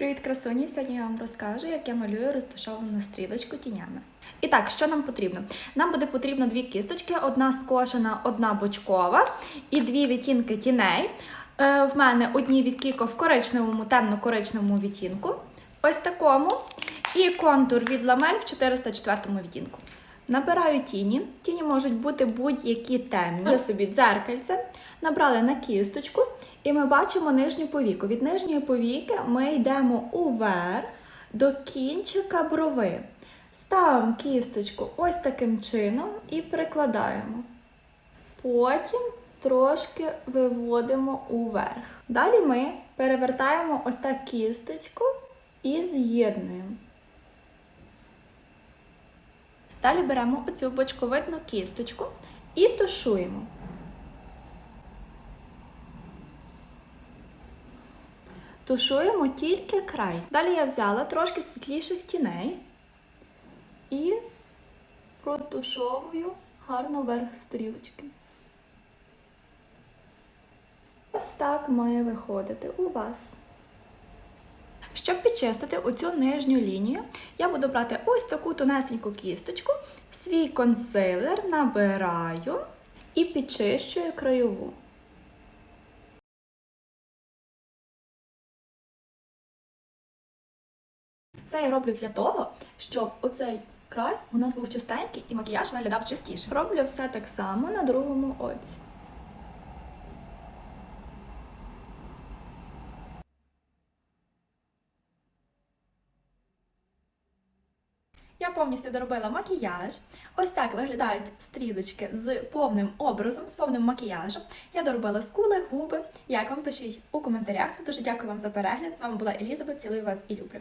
Привіт, красуні! Сьогодні я вам розкажу, як я малюю розташовану стрілочку тінями. І так, що нам потрібно? Нам буде потрібно дві кісточки: одна скошена, одна бочкова і дві відтінки тіней. Е, в мене одні від Кіко в коричневому, темно-коричневому відтінку. Ось такому. І контур від ламель в 404 відтінку. Набираю тіні. Тіні можуть бути будь-які темні. Взяли собі дзеркальце, набрали на кісточку, і ми бачимо нижню повіку. Від нижньої повіки ми йдемо уверх до кінчика брови. Ставимо кісточку ось таким чином і прикладаємо. Потім трошки виводимо уверх. Далі ми перевертаємо ось так кісточку і з'єднуємо. Далі беремо оцю бочковидну кісточку і тушуємо. Тушуємо тільки край. Далі я взяла трошки світліших тіней і протушовую гарно верх стрілочки. Ось так має виходити у вас. Щоб підчистити оцю нижню лінію, я буду брати ось таку тонесеньку кісточку, свій консилер набираю і підчищую краєву. Це я роблю для того, щоб оцей край у нас був чистенький і макіяж виглядав чистіше. Роблю все так само на другому оці. Я повністю доробила макіяж. Ось так виглядають стрілочки з повним образом, з повним макіяжем. Я доробила скули, губи. Як вам пишіть у коментарях. Дуже дякую вам за перегляд. З вами була Елізабет. Цілую вас і люблю.